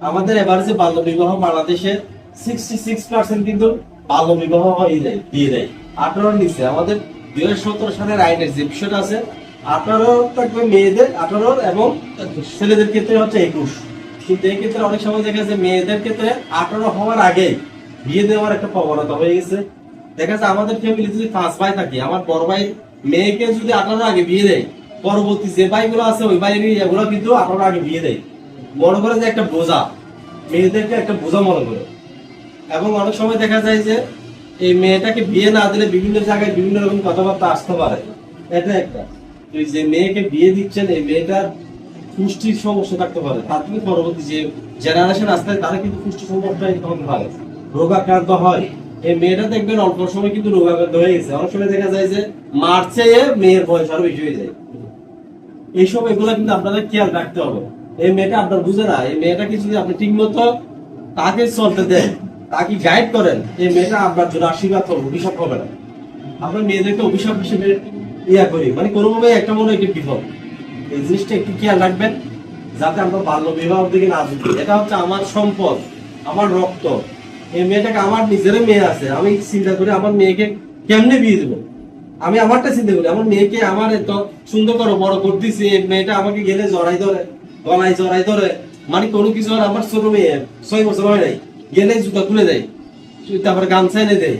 আমাদের এভারেজে বাল্য বিবাহ বাংলাদেশে সিক্সটি সিক্স পার্সেন্ট কিন্তু বাল্য বিবাহ হয়ে যায় দিয়ে দেয় আঠারোর নিচে আমাদের দুই হাজার সতেরো সালের আইনের যে বিষয়টা আছে আঠারো থাকবে মেয়েদের আঠারো এবং ছেলেদের ক্ষেত্রে হচ্ছে একুশ। কিন্তু এই ক্ষেত্রে অনেক সময় দেখা যাচ্ছে মেয়েদের ক্ষেত্রে আঠারো হওয়ার আগে বিয়ে দেওয়ার একটা প্রবণতা হয়ে গেছে। দেখা যাচ্ছে আমাদের ফ্যামিলি যদি পাঁচ ভাই থাকি আমার বড় ভাই মেয়েকে যদি আঠারো আগে বিয়ে দেয় পরবর্তী যে ভাইগুলো আছে ওই ভাই এগুলো কিন্তু আঠারো আগে বিয়ে দেয়। মনে করে যে একটা বোঝা, মেয়েদেরকে একটা বোঝা মনে করে। এবং অনেক সময় দেখা যায় যে এই মেয়েটাকে বিয়ে না দিলে বিভিন্ন জায়গায় বিভিন্ন রকম কথাবার্তা আসতে পারে। এটা একটা। যে মেয়েকে বিয়ে দিচ্ছেন, এই মেয়েটার পুষ্টির সমস্যা থাকতে পারে। তার থেকে পরবর্তী যে জেনারেশন আসতে তারা কিন্তু পুষ্টি সমস্যা হতে পারে রোগাক্রান্ত হয়। এই মেয়েটা দেখবেন অল্প সময় কিন্তু রোগাক্রান্ত হয়ে গেছে। অনেক সময় দেখা যায় যে মার্চে মেয়ের বয়স আরও বেশি হয়ে যায়। এইসব এগুলো কিন্তু আপনাদের খেয়াল রাখতে হবে। এই মেয়েটা আপনার বুঝে না, এই মেয়েটাকে যদি আপনি ঠিক মতো তাকে চলতে দেন, তাকে গাইড করেন, এই মেয়েটা আপনার জন্য আশীর্বাদ হবে অভিশাপ হবে না। আমরা মেয়েদেরকে অভিশাপ হিসেবে ইয়া করি মানে কোনোভাবে একটা মনে একটি বিপদ। এই জিনিসটা একটু খেয়াল রাখবেন, যাতে আমরা বাল্য বিবাহ দিকে না ঝুঁকি এটা হচ্ছে আমার সম্পদ, আমার রক্ত। এই মেয়েটাকে আমার নিজেরই মেয়ে আছে, আমি চিন্তা করি আমার মেয়েকে কেমনে বিয়ে দেবো? আমি আমারটা চিন্তা করি, আমার মেয়েকে আমার এত সুন্দর করে বড় করতেছি এই মেয়েটা আমাকে গেলে জড়াই ধরে। গলায় জড়াই ধরে। মানে কোনো কিছু আর আমার ছোট মেয়ে ছয় বছর হয় নাই। গেলে জুতা খুলে দেয়। তারপরে গামছা এনে দেয়।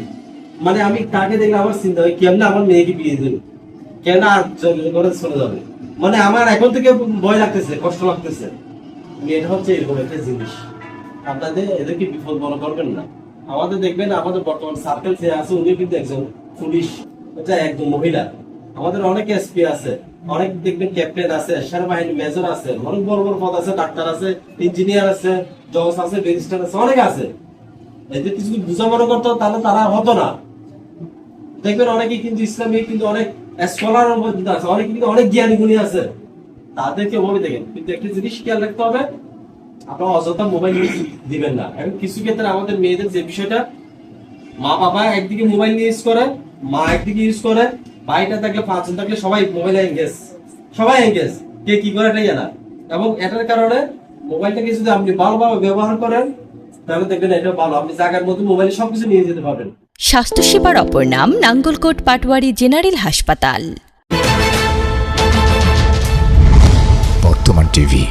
মানে আমি তাকে দেখলে আমার চিন্তা হয়, কেমনে আমার মেয়েকে বিয়ে দেবো কেন আর জড়িয়ে করে চলে যাবে? মানে আমার এখন থেকে ভয় লাগতেছে, কষ্ট লাগতেছে। মেয়েটা হচ্ছে এরকম একটা জিনিস। আপনাদের এদেরকে বিপদ মনে করবেন না। আমাদের দেখবেন আমাদের বর্তমান সার্কেল যে আছে, উনি কিন্তু একজন পুলিশ। এটা একজন মহিলা। আমাদের অনেক এসপি আছে, অনেক দেখবেন ক্যাপ্টেন আছে, সেনাবাহিনী মেজর আছে, অনেক বড় বড় পদ আছে ডাক্তার আছে ইঞ্জিনিয়ার আছে, জজ আছে ব্যারিস্টার আছে, অনেক আছে। এদের কিছু যদি বুঝা মনে করতো, তাহলে তারা হতো না। দেখবেন অনেকে কিন্তু ইসলামী কিন্তু অনেক স্কলার আছে কিন্তু অনেক জ্ঞানী গুণী আছে। তাদেরকে ওভাবে দেখেন, কিন্তু একটা জিনিস খেয়াল রাখতে হবে, আপনারা অযথা মোবাইল দিবেন না। এখন কিছু ক্ষেত্রে আমাদের মেয়েদের যে বিষয়টা মা বাবা একদিকে মোবাইল নিয়ে ইউজ করে, মা একদিকে ইউজ করে ভাইটা থাকলে পাঁচজন থাকলে সবাই মোবাইলে এঙ্গেজ সবাই এঙ্গেজ কে কি করে এটাই জানা। এবং এটার কারণে মোবাইলটাকে যদি আপনি ভালোভাবে ব্যবহার করেন তাহলে দেখবেন এটা ভালো। আপনি জায়গার মধ্যে মোবাইলে সবকিছু নিয়ে যেতে পারবেন। স্বাস্থ্যসেবার অপর নাম নাঙ্গলকোট পাটওয়ারি জেনারেল হাসপাতাল। বর্তমান টিভি